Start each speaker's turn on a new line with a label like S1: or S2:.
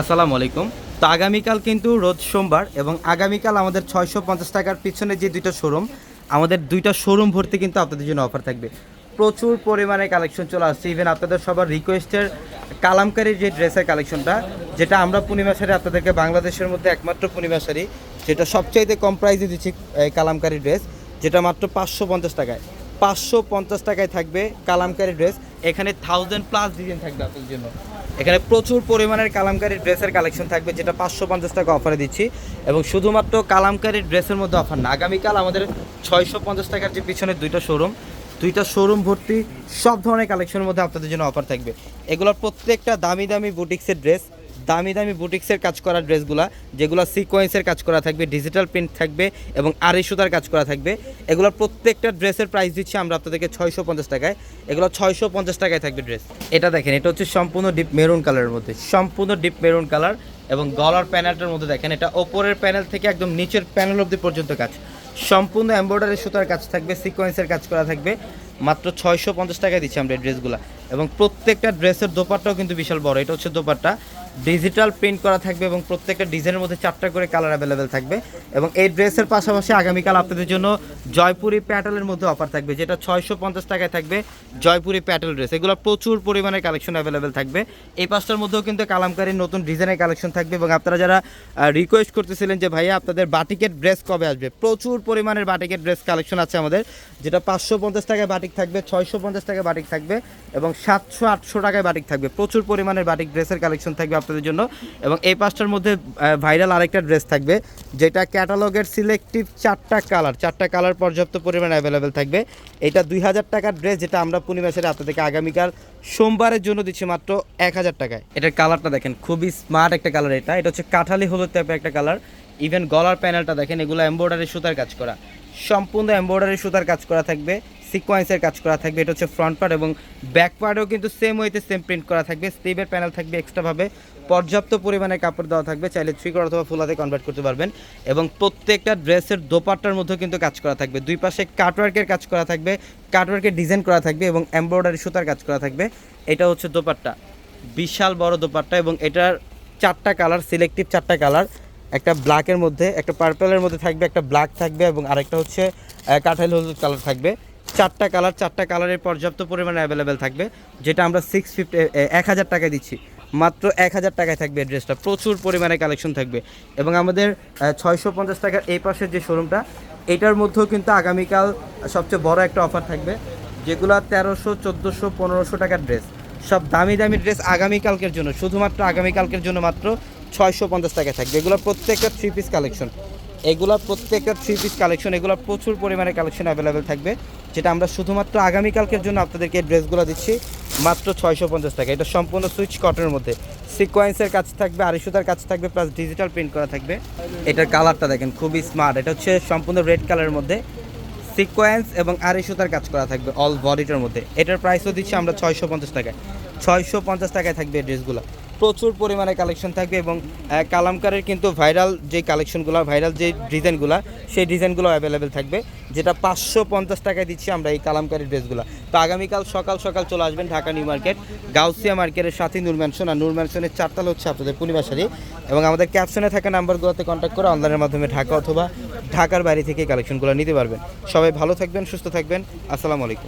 S1: আসসালামু আলাইকুম। তো আগামীকাল কিন্তু রোজ সোমবার এবং আগামীকাল আমাদের ছয়শো পঞ্চাশ টাকার পিছনে যে দুইটা শোরুম, আমাদের দুইটা শোরুম ভর্তি কিন্তু আপনাদের জন্য অফার থাকবে। প্রচুর পরিমাণে কালেকশন চলে আসছে। ইভেন আপনাদের সবার রিকোয়েস্টের কালামকারীর যে ড্রেসের কালেকশনটা যেটা আমরা পূর্ণিমা শাড়ি আপনাদেরকে বাংলাদেশের মধ্যে একমাত্র পূর্ণিমা শাড়ি, যেটা সবচাইতে কম প্রাইসে দিচ্ছি এই কালামকারী ড্রেস যেটা মাত্র পাঁচশো পঞ্চাশ টাকায়। পাঁচশো পঞ্চাশ টাকায় থাকবে কালামকারী ড্রেস এখানে থাউজেন্ড প্লাস ডিজাইন থাকবে আপনাদের জন্য। এখানে প্রচুর পরিমাণের কালামকারী ড্রেসের কালেকশন থাকবে, যেটা পাঁচশো পঞ্চাশ টাকা অফারে দিচ্ছি। এবং শুধুমাত্র কালামকারী ড্রেসের মধ্যে অফার না, আগামীকাল আমাদের ছয়শো পঞ্চাশ টাকার যে পিছনে দুইটা শোরুম দুইটা শোরুম ভর্তি সব ধরনের কালেকশনের মধ্যে আপনাদের জন্য অফার থাকবে। এগুলোর প্রত্যেকটা দামি দামি বুটিক্সের ড্রেস দামি দামি বুটিক্সের কাজ করা ড্রেসগুলা, যেগুলো সিকোয়েন্সের কাজ করা থাকবে ডিজিটাল প্রিন্ট থাকবে এবং আড়াই সুতার কাজ করা থাকবে। এগুলোর প্রত্যেকটা ড্রেসের প্রাইস দিচ্ছি আমরা আপনাদেরকে ছয়শো পঞ্চাশ টাকায়। এগুলো ছয়শো পঞ্চাশ টাকায় থাকবে ড্রেস এটা দেখেন, এটা হচ্ছে সম্পূর্ণ ডিপ মেরুন কালারের মধ্যে, সম্পূর্ণ ডিপ মেরুন কালার এবং গলার প্যানেলটার মধ্যে দেখেন, এটা ওপরের প্যানেল থেকে একদম নিচের প্যানেল অবধি পর্যন্ত কাজ। সম্পূর্ণ এমব্রয়ডারি সুতার কাজ থাকবে সিকোয়েন্সের কাজ করা থাকবে। মাত্র ছয়শো পঞ্চাশ টাকায় দিচ্ছি আমরা এই ড্রেসগুলো এবং প্রত্যেকটা ড্রেসের দোপারটাও কিন্তু বিশাল বড়, এটা হচ্ছে দোপারটা ডিজিটাল প্রিন্ট করা থাকবে এবং প্রত্যেকটা ডিজাইনের মধ্যে চারটা করে কালার অ্যাভেলেবেল থাকবে এবং এই ড্রেসের পাশাপাশি আগামীকাল আপনাদের জন্য জয়পুরি প্যাটেলের মধ্যে অফার থাকবে, যেটা ছয়শো পঞ্চাশ টাকায় থাকবে জয়পুরি প্যাটেল ড্রেস এগুলো প্রচুর পরিমাণে কালেকশন অ্যাভেলেবেল থাকবে। এই পাঁচটার মধ্যেও কিন্তু কালামকারীর নতুন ডিজাইনের কালেকশন থাকবে এবং আপনারা যারা রিকোয়েস্ট করতেছিলেন যে ভাইয়া আপনাদের বাটিকের ড্রেস কবে আসবে, প্রচুর পরিমাণের বাটিকের ড্রেস কালেকশন আছে আমাদের, যেটা পাঁচশো পঞ্চাশ টাকায় বাটিক থাকবে, ছয়শো পঞ্চাশ টাকায় বাটিক থাকবে এবং সাতশো আটশো টাকায় বাটিক থাকবে। প্রচুর পরিমাণের বাটিক ড্রেসের কালেকশন থাকবে আপনাদের জন্য এবং এই পাঁচটার মধ্যে ভাইরাল আরেকটা ড্রেস থাকবে, যেটা ক্যাটালগের সিলেক্টিভ চারটা কালার চারটা কালার পর্যাপ্ত পরিমাণে অ্যাভেলেবেল থাকবে। এটা দুই হাজার টাকার ড্রেস, যেটা আমরা পূর্ণিমাসের আপনাদেরকে আগামীকাল সোমবারের জন্য দিচ্ছি মাত্র এক হাজার টাকায়। এটার কালারটা দেখেন, খুবই স্মার্ট একটা কালার এটা। এটা হচ্ছে কাঠালি হলুদ টাইপের একটা কালার। ইভেন গলার প্যানেলটা দেখেন, এগুলো এমব্রয়ডারি সুতার কাজ করা। সম্পূর্ণ এমব্রয়ডারি সুতার কাজ করা থাকবে। সিকোয়েন্সের কাজ করা থাকবে, এটা হচ্ছে ফ্রন্ট পার্ট এবং ব্যাক পার্টেও কিন্তু সেম ওয়েতে সেম প্রিন্ট করা থাকবে স্লিভের প্যানেল থাকবে এক্সট্রাভাবে পর্যাপ্ত পরিমাণে কাপড় দেওয়া থাকবে, চাইলে থ্রি কর অথবা ফুলাতে কনভার্ট করতে পারবেন এবং প্রত্যেকটা ড্রেসের দোপাট্টার মধ্যেও কিন্তু কাজ করা থাকবে, দুই পাশে কাটওয়ার্কের কাজ করা থাকবে কাটওয়ার্কের ডিজাইন করা থাকবে এবং এমব্রয়ডারি সুতার কাজ করা থাকবে, এটা হচ্ছে দোপাট্টা, বিশাল বড় দোপাট্টা এবং এটার চারটা কালার সিলেক্টিভ চারটা কালার একটা ব্ল্যাকের মধ্যে, একটা পার্পেলের মধ্যে থাকবে, একটা ব্ল্যাক থাকবে এবং আরেকটা হচ্ছে কাঠাল হলুদ কালার থাকবে। চারটা কালার চারটা কালারের পর্যাপ্ত পরিমাণে অ্যাভেলেবেল থাকবে, যেটা আমরা সিক্স ফিফটি এক হাজার টাকায় দিচ্ছি। মাত্র এক হাজার টাকায় থাকবে ড্রেসটা প্রচুর পরিমাণে কালেকশন থাকবে। এবং আমাদের ছয়শো পঞ্চাশ টাকার এই পাশের যে শোরুমটা এটার মধ্যেও কিন্তু আগামীকাল সবচেয়ে বড় একটা অফার থাকবে, যেগুলো তেরোশো, চোদ্দোশো, পনেরোশো টাকার ড্রেস সব দামি দামি ড্রেস আগামীকালকের জন্য, শুধুমাত্র আগামীকালকের জন্য মাত্র ছয়শো পঞ্চাশ টাকায় থাকবে। এগুলো প্রত্যেকটা থ্রি পিস কালেকশন এগুলো প্রত্যেকটা থ্রি পিস কালেকশন এগুলো প্রচুর পরিমাণে কালেকশন অ্যাভেলেবেল থাকবে, যেটা আমরা শুধুমাত্র আগামীকালকের জন্য আপনাদেরকে ড্রেসগুলো দিচ্ছি, মাত্র ছয়শো পঞ্চাশ টাকা। এটা সম্পূর্ণ সুইচ কটনের মধ্যে। সিকোয়েন্সের কাজ থাকবে আড়াইশোটার কাজ থাকবে প্লাস ডিজিটাল প্রিন্ট করা থাকবে। এটার কালারটা দেখেন, খুবই স্মার্ট এটা হচ্ছে সম্পূর্ণ রেড কালারের মধ্যে। সিকোয়েন্স এবং আড়াই সুতার কাজ করা থাকবে অল বডিটার মধ্যে। এটার প্রাইসও দিচ্ছি আমরা ছয়শো পঞ্চাশ টাকায়। ছয়শো পঞ্চাশ টাকায় থাকবে এই ড্রেসগুলো। প্রচুর পরিমাণে কালেকশন থাকবে এবং কালামকারের কিন্তু ভাইরাল যে কালেকশনগুলো ভাইরাল যে ডিজাইনগুলো, সেই ডিজাইনগুলো অ্যাভেলেবেল থাকবে, যেটা পাঁচশো পঞ্চাশ টাকায় দিচ্ছি আমরা এই কালামকারের ড্রেসগুলো তো আগামীকাল সকাল সকাল চলে আসবেন ঢাকা নিউ মার্কেট, গাউসিয়া মার্কেটের সাথে নূর ম্যানশন আর নূর ম্যানশনের চারতাল হচ্ছে আপনাদের পূর্ণিমাশারি এবং আমাদের ক্যাপশনে থাকা নাম্বারগুলোতে কন্ট্যাক্ট করে অনলাইনের মাধ্যমে ঢাকা অথবা ঢাকার বাইরে থেকে কালেকশনগুলো নিতে পারবেন। সবাই ভালো থাকবেন, সুস্থ থাকবেন। আসসালামু আলাইকুম।